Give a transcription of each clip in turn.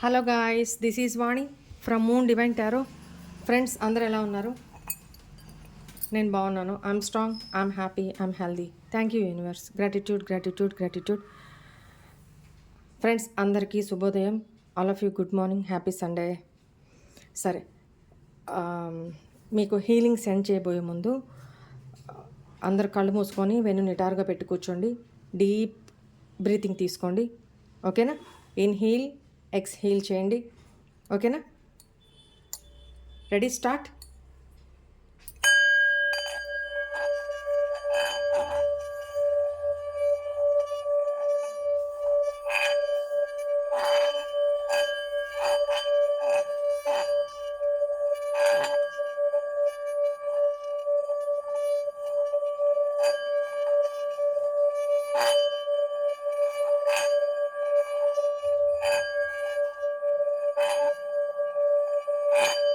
Hello guys this is Vani from Moon Divine Tarot. Friends అందరు ఎలా ఉన్నారు? నేను బాగున్నాను. I'm strong I'm happy I'm healthy. Thank you universe. Gratitude gratitude gratitude. Friends అందరికీ శుభోదయం. All of you good morning happy Sunday. సరే మీకు healing send చేయబోయే ముందు అందరు కళ్ళు మూసుకొని వెన్ను నిటారుగా పెట్టి కూర్చోండి డీప్ బ్రీతింగ్ తీసుకోండి. ఓకేనా? ఇన్హీల్ ఎక్స్హీల్ చేయండి. ఓకేనా? Ready start? you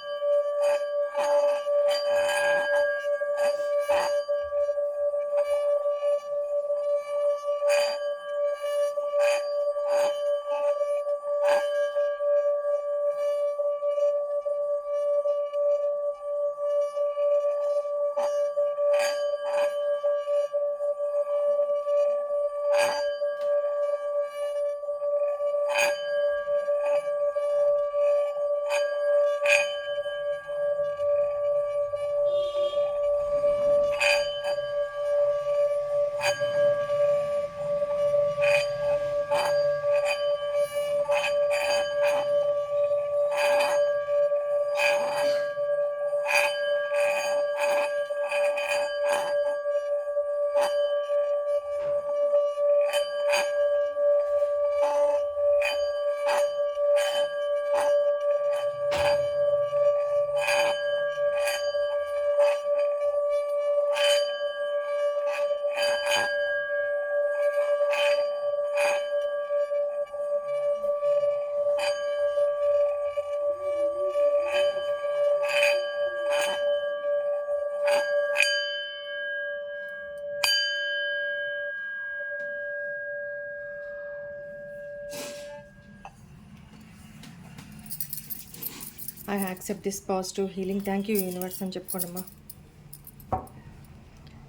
I accept this positive healing thank you universe అని చెప్పుకోండి అమ్మా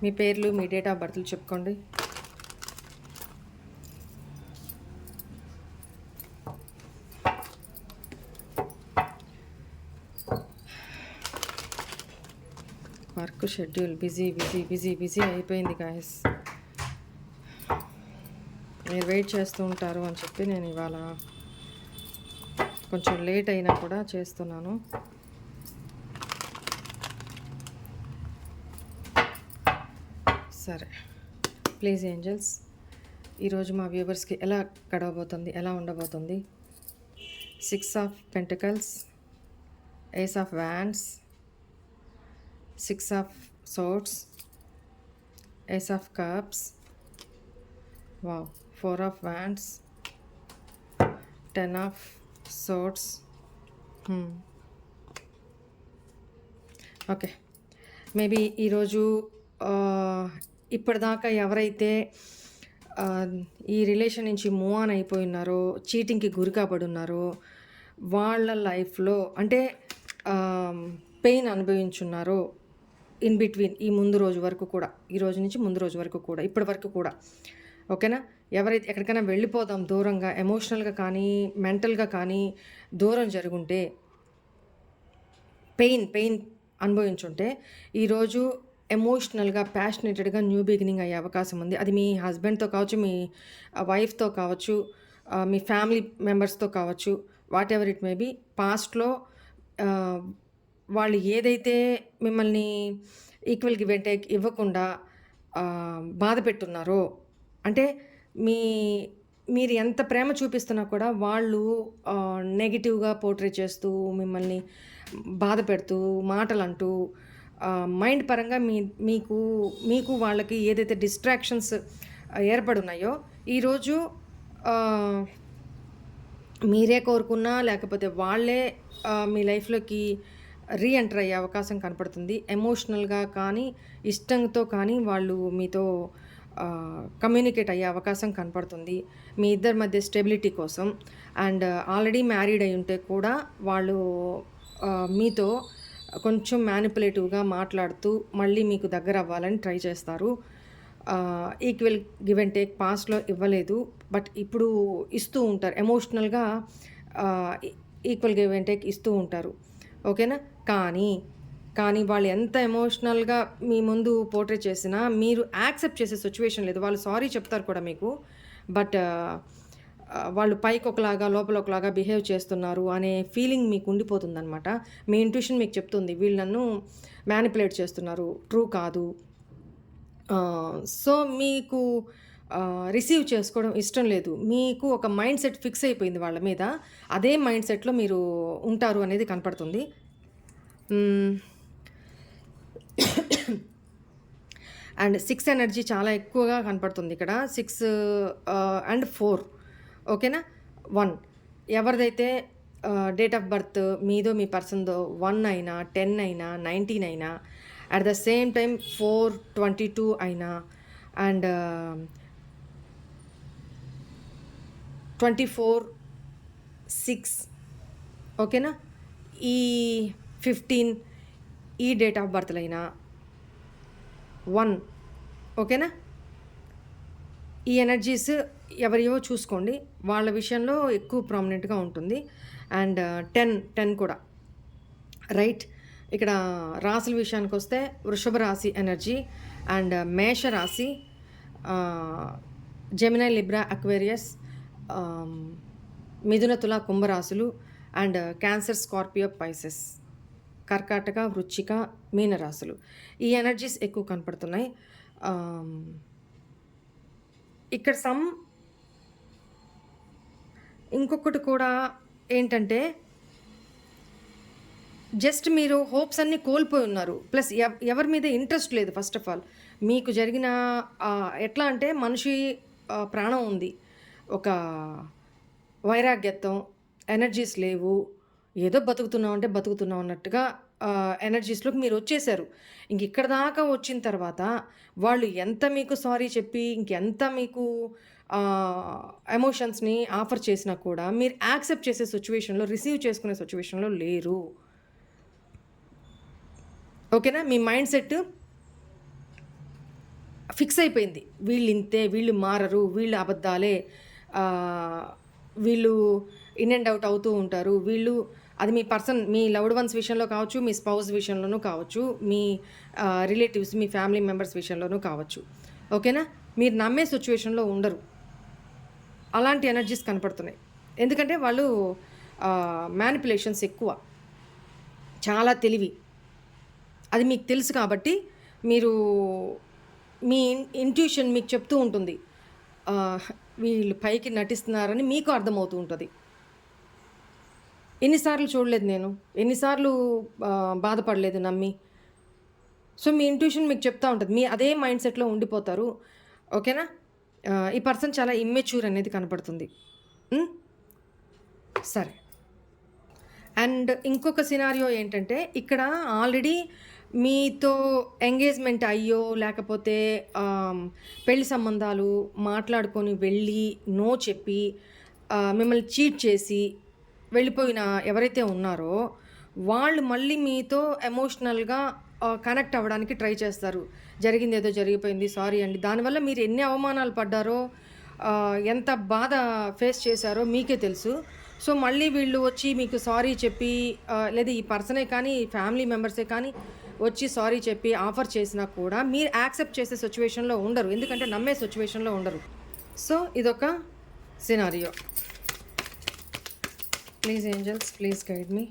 మీ పేర్లు మీ డేట్ ఆఫ్ బర్త్లు చెప్పుకోండి. Work schedule busy busy busy busy అయిపోయింది గాయస్ మీరు వెయిట్ చేస్తూ ఉంటారు అని చెప్పి నేను ఇవాళ కొంచెం లేట్ అయినా కూడా చేస్తున్నాను. సరే. ప్లీజ్ ఏంజల్స్ ఈరోజు మా వ్యూవర్స్కి ఎలా గడవబోతుంది ఎలా ఉండబోతుంది? Six of pentacles ace of wands six of swords ace of cups. Wow. Four of wands ten of swords okay. Maybe ఈరోజు ఇప్పటిదాకా ఎవరైతే ఈ రిలేషన్ నుంచి మూవ్ ఆన్ అయిపోయి ఉన్నారో చీటింగ్కి గురి కాబడి ఉన్నారో వాళ్ళ లైఫ్లో అంటే పెయిన్ అనుభవించున్నారో ఇన్ బిట్వీన్ ఈ ముందు రోజు వరకు కూడా ఈ రోజు నుంచి ముందు రోజు వరకు కూడా ఇప్పటి వరకు కూడా ఓకేనా? ఎవరైతే ఎక్కడికైనా వెళ్ళిపోదాం దూరంగా ఎమోషనల్గా కానీ మెంటల్గా కానీ దూరం జరుగుంటే పెయిన్ పెయిన్ అనుభవించుంటే ఈరోజు ఎమోషనల్గా ప్యాషనేటెడ్గా న్యూ బిగినింగ్ అయ్యే అవకాశం ఉంది. అది మీ హస్బెండ్తో కావచ్చు మీ వైఫ్తో కావచ్చు మీ ఫ్యామిలీ మెంబర్స్తో కావచ్చు whatever it may be పాస్ట్లో వాళ్ళు ఏదైతే మిమ్మల్ని ఈక్వల్కి వెంట ఇవ్వకుండా బాధ పెట్టున్నారో అంటే మీ మీరు ఎంత ప్రేమ చూపిస్తున్నా కూడా వాళ్ళు నెగిటివ్గా పోర్ట్రే చేస్తూ మిమ్మల్ని బాధ పెడుతూ మాటలు అంటూ మైండ్ పరంగా మీ మీకు మీకు వాళ్ళకి ఏదైతే డిస్ట్రాక్షన్స్ ఏర్పడున్నాయో ఈరోజు మీరే కోరుకున్నా లేకపోతే వాళ్ళే మీ లైఫ్లోకి రీఎంటర్ అయ్యే అవకాశం కనపడుతుంది. ఎమోషనల్గా కానీ ఇష్టంతో కానీ వాళ్ళు మీతో కమ్యూనికేట్ అయ్యే అవకాశం కనపడుతుంది. మీ ఇద్దరి మధ్య స్టెబిలిటీ కోసం. అండ్ ఆల్రెడీ మ్యారీడ్ అయి ఉంటే కూడా వాళ్ళు మీతో కొంచెం మ్యానిపులేటివ్గా మాట్లాడుతూ మళ్ళీ మీకు దగ్గర అవ్వాలని ట్రై చేస్తారు. ఈక్వల్ గివ్ అండ్ టేక్ పాస్ట్లో ఇవ్వలేదు. బట్ ఇప్పుడు ఇస్తూ ఉంటారు. ఎమోషనల్గా ఈక్వల్ గివ్ అండ్ టేక్ ఇస్తూ ఉంటారు. ఓకేనా కానీ కానీ వాళ్ళు ఎంత ఎమోషనల్గా మీ ముందు పోర్ట్రే చేసినా మీరు యాక్సెప్ట్ చేసే సిచ్యువేషన్ లేదు. వాళ్ళు సారీ చెప్తారు కూడా మీకు. బట్ వాళ్ళు పైకి ఒకలాగా లోపల ఒకలాగా బిహేవ్ చేస్తున్నారు అనే ఫీలింగ్ మీకు ఉండిపోతుందనమాట మీ ఇంట్యూషన్ మీకు చెప్తుంది వీళ్ళు నన్ను మ్యానిపులేట్ చేస్తున్నారు. ట్రూ కాదు. సో మీకు రిసీవ్ చేసుకోవడం ఇష్టం లేదు. మీకు ఒక మైండ్ సెట్ ఫిక్స్ అయిపోయింది వాళ్ళ మీద. అదే మైండ్ సెట్లో మీరు ఉంటారు అనేది కనపడుతుంది. అండ్ సిక్స్ ఎనర్జీ చాలా ఎక్కువగా కనపడుతుంది ఇక్కడ. Six and four. ఓకేనా? వన్. ఎవరిదైతే డేట్ ఆఫ్ బర్త్ మీదో మీ పర్సన్దో వన్ అయినా టెన్ అయినా నైన్టీన్ అయినా at the same time four twenty two అయినా అండ్ ట్వంటీ ఫోర్ సిక్స్. ఓకేనా? ఈ ఫిఫ్టీన్ ఈ డేట్ ఆఫ్ బర్త్లైనా. వన్. ఓకేనా? ఈ ఎనర్జీస్ ఎవరియో చూసుకోండి. వాళ్ళ విషయంలో ఎక్కువ ప్రామినెంట్గా ఉంటుంది. అండ్ టెన్ టెన్ కూడా. రైట్? ఇక్కడ రాశుల విషయానికి వస్తే వృషభ రాశి ఎనర్జీ అండ్ మేష రాశి జెమినై లిబ్రా అక్వేరియస్ మిథున తుల కుంభరాశులు అండ్ క్యాన్సర్ స్కార్పియో పైసెస్. కర్కాటక వృచ్చిక మీనరాశులు. ఈ ఎనర్జీస్ ఎక్కువ కనపడుతున్నాయి. ఇక్కడ సమ్ ఇంకొకటి కూడా ఏంటంటే జస్ట్ మీరు హోప్స్ అన్నీ కోల్పోయి ఉన్నారు. ప్లస్ ఎవరి మీద ఇంట్రెస్ట్ లేదు ఫస్ట్ ఆఫ్ ఆల్. మీకు జరిగిన ఎట్లా అంటే మనిషి ప్రాణం ఉంది. ఒక వైరాగ్యత్వం ఎనర్జీస్ లేవు. ఏదో బతుకుతున్నాం అంటే బతుకుతున్నాం అన్నట్టుగా ఎనర్జీస్లోకి మీరు వచ్చేసారు. ఇంక ఇక్కడ దాకా వచ్చిన తర్వాత వాళ్ళు ఎంత మీకు సారీ చెప్పి ఇంకెంత మీకు ఎమోషన్స్ని ఆఫర్ చేసినా కూడా మీరు యాక్సెప్ట్ చేసే సిచ్యువేషన్లో రిసీవ్ చేసుకునే సిచ్యువేషన్లో లేరు. ఓకేనా? మీ మైండ్ సెట్ ఫిక్స్ అయిపోయింది. వీళ్ళు ఇంతే వీళ్ళు మారరు వీళ్ళు అబద్ధాలే వీళ్ళు ఇన్ అండ్ అవుట్ అవుతూ ఉంటారు వీళ్ళు అది మీ పర్సన్ మీ లవ్డ్ వన్స్ విషయంలో కావచ్చు మీ స్పౌస్ విషయంలోనూ కావచ్చు మీ రిలేటివ్స్ మీ ఫ్యామిలీ మెంబర్స్ విషయంలోనూ కావచ్చు. ఓకేనా? మీరు నమ్మే సిచ్యువేషన్లో ఉండరు. అలాంటి ఎనర్జీస్ కనపడుతున్నాయి. ఎందుకంటే వాళ్ళు మ్యానిపులేషన్స్ ఎక్కువ. చాలా తెలివి. అది మీకు తెలుసు కాబట్టి మీరు మీ ఇంట్యూషన్ మీకు చెప్తూ ఉంటుంది. వీళ్ళు పైకి నటిస్తున్నారని మీకు అర్థమవుతూ ఉంటుంది. ఎన్నిసార్లు చూడలేదు నేను. ఎన్నిసార్లు బాధపడలేదు నమ్మి. సో మీ ఇంట్యూషన్ మీకు చెప్తా ఉంటుంది. మీ అదే మైండ్ సెట్లో ఉండిపోతారు. ఓకేనా? ఈ పర్సన్ చాలా ఇమ్మెచ్యూర్ అనేది కనపడుతుంది. సరే. అండ్ ఇంకొక సినారియో ఏంటంటే ఇక్కడ ఆల్రెడీ మీతో ఎంగేజ్మెంట్ అయ్యో లేకపోతే పెళ్ళి సంబంధాలు మాట్లాడుకొని వెళ్ళి నో చెప్పి మిమ్మల్ని చీట్ చేసి వెళ్ళిపోయిన ఎవరైతే ఉన్నారో వాళ్ళు మళ్ళీ మీతో ఎమోషనల్గా కనెక్ట్ అవ్వడానికి ట్రై చేస్తారు. జరిగింది ఏదో జరిగిపోయింది సారీ అండి. దానివల్ల మీరు ఎన్ని అవమానాలు పడ్డారో ఎంత బాధ ఫేస్ చేశారో మీకే తెలుసు. సో మళ్ళీ వీళ్ళు వచ్చి మీకు సారీ చెప్పి లేదా ఈ పర్సనే కానీ ఫ్యామిలీ మెంబర్సే కానీ వచ్చి సారీ చెప్పి ఆఫర్ చేసినా కూడా మీరు యాక్సెప్ట్ చేసే సిచ్యువేషన్లో ఉండరు. ఎందుకంటే నమ్మే సిచ్యువేషన్లో ఉండరు. సో ఇదొక scenario please angels please guide me.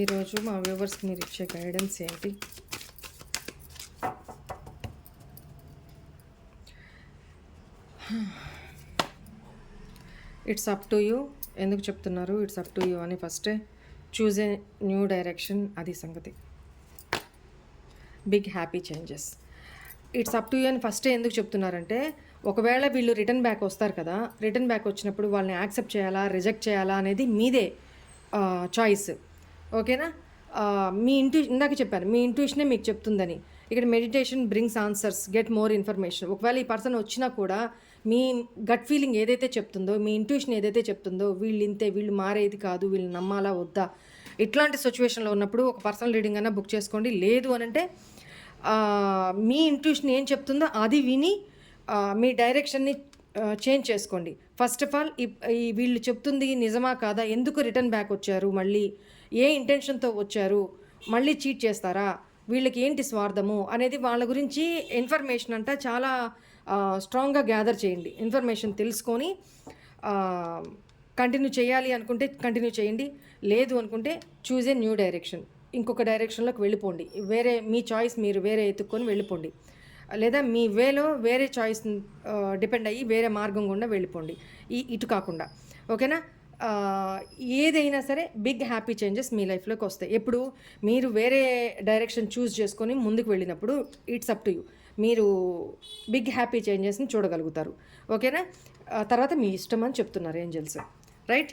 ఈరోజు మా వ్యూవర్స్కి మీరు ఇచ్చే గైడెన్స్ ఏంటి? ఇట్స్ అప్ టు యూ ఎందుకు చెప్తున్నారు? ఇట్స్ అప్ టు యూ అని ఫస్టే చూజ్ ఏ న్యూ డైరెక్షన్ అది సంగతి. Big happy changes it's up to you అని ఫస్టే ఎందుకు చెప్తున్నారంటే ఒకవేళ వీళ్ళు రిటర్న్ బ్యాక్ వస్తారు కదా రిటర్న్ బ్యాక్ వచ్చినప్పుడు వాళ్ళని యాక్సెప్ట్ చేయాలా రిజెక్ట్ చేయాలా అనేది మీదే చాయిస్ ఓకేనా? మీ ఇంట్యూ ఇందాక చెప్పాను మీ ఇంట్యూషనే మీకు చెప్తుందని. ఇక్కడ meditation brings answers get more information ఒకవేళ ఈ పర్సన్ వచ్చినా కూడా మీ గట్ ఫీలింగ్ ఏదైతే చెప్తుందో మీ ఇంట్యూషన్ ఏదైతే చెప్తుందో వీళ్ళు ఇంతే వీళ్ళు మారేది కాదు వీళ్ళు నమ్మాలా వద్దా? ఇట్లాంటి సిచ్యువేషన్లో ఉన్నప్పుడు ఒక పర్సనల్ రీడింగ్ అయినా బుక్ చేసుకోండి. లేదు అని అంటే మీ ఇంట్యూషన్ ఏం చెప్తుందో అది విని మీ డైరెక్షన్ని చేంజ్ చేసుకోండి. ఫస్ట్ ఆఫ్ ఆల్ ఈ వీళ్ళు చెప్తుంది నిజమా కాదా? ఎందుకు రిటర్న్ బ్యాక్ వచ్చారు? మళ్ళీ ఏ ఇంటెన్షన్తో వచ్చారు? మళ్ళీ చీట్ చేస్తారా? వీళ్ళకి ఏంటి స్వార్థము? అనేది వాళ్ళ గురించి ఇన్ఫర్మేషన్ అంట చాలా స్ట్రాంగ్గా గ్యాదర్ చేయండి. ఇన్ఫర్మేషన్ తెలుసుకొని కంటిన్యూ చేయాలి అనుకుంటే కంటిన్యూ చేయండి. లేదు అనుకుంటే చూజ్ ఏ న్యూ డైరెక్షన్ ఇంకొక డైరెక్షన్లోకి వెళ్ళిపోండి. వేరే మీ చాయిస్ మీరు వేరే ఎత్తుక్కొని వెళ్ళిపోండి. లేదా మీ వేలో వేరే చాయిస్ డిపెండ్ అయ్యి వేరే మార్గం గుండా వెళ్ళిపోండి. ఈ ఇటు కాకుండా. ఓకేనా? ఏదైనా సరే బిగ్ హ్యాపీ చేంజెస్ మీ లైఫ్లోకి వస్తాయి. ఎప్పుడు మీరు వేరే డైరెక్షన్ చూస్ చేసుకొని ముందుకు వెళ్ళినప్పుడు ఇట్స్ అప్ టు యూ. మీరు బిగ్ హ్యాపీ చేంజెస్ని చూడగలుగుతారు. ఓకేనా? తర్వాత మీ ఇష్టం అని చెప్తున్నారు ఏంజల్స్. Right?